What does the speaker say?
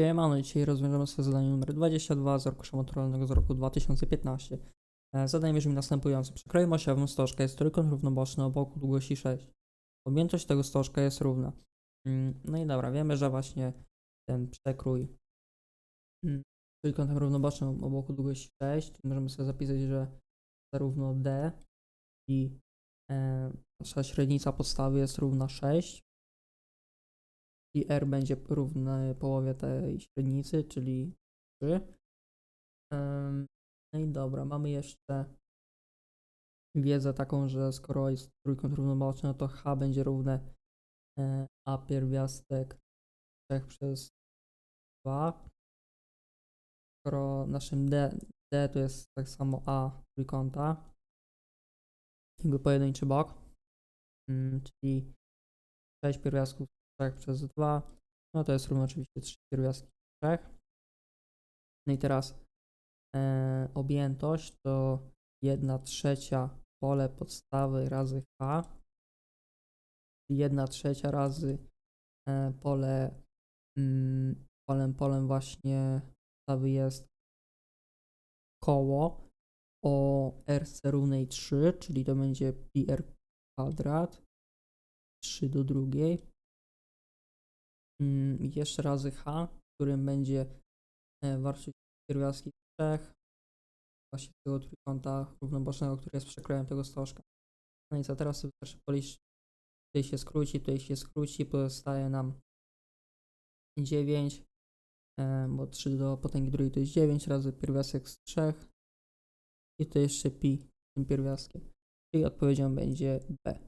Siemano, dzisiaj rozwiążemy sobie zadanie numer 22 z arkusza maturalnego z roku 2015. E, Zadanie brzmi następująco. Przekrojem osiowym stożka jest trójkąt równoboczny o boku długości 6. Objętość tego stożka jest równa. Mm, No i dobra, wiemy, że właśnie ten przekrój mm, trójkątem równobocznym o boku długości 6, czyli możemy sobie zapisać, że zarówno D i e, nasza średnica podstawy jest równa 6 i r będzie równy połowie tej średnicy, czyli 3. Ym, No i dobra, mamy jeszcze wiedzę taką, że skoro jest trójkąt równoboczny, no to h będzie równe e, a pierwiastek 3 przez 2. Skoro naszym d, d to jest tak samo a trójkąta, jakby pojedynczy bok, ym, czyli 6 pierwiastków 3 przez 2, no to jest równo oczywiście 3 pierwiastki 3. No i teraz e, objętość to 1 trzecia pole podstawy razy H, czyli 1 trzecia razy e, pole, mm, polem, polem właśnie podstawy jest koło o RC równej 3, czyli to będzie pi r kwadrat 3 do drugiej jeszcze razy h, którym będzie e, wartość pierwiastki 3 właśnie tego trójkąta równobocznego, który jest przekrojem tego stożka. No i co teraz wystarczy policzyć. Tutaj się skróci, tutaj się skróci, pozostaje nam 9, e, bo 3 do potęgi drugiej to jest 9 razy pierwiastek z 3 i to jeszcze pi tym pierwiastkiem. Czyli odpowiedzią będzie B.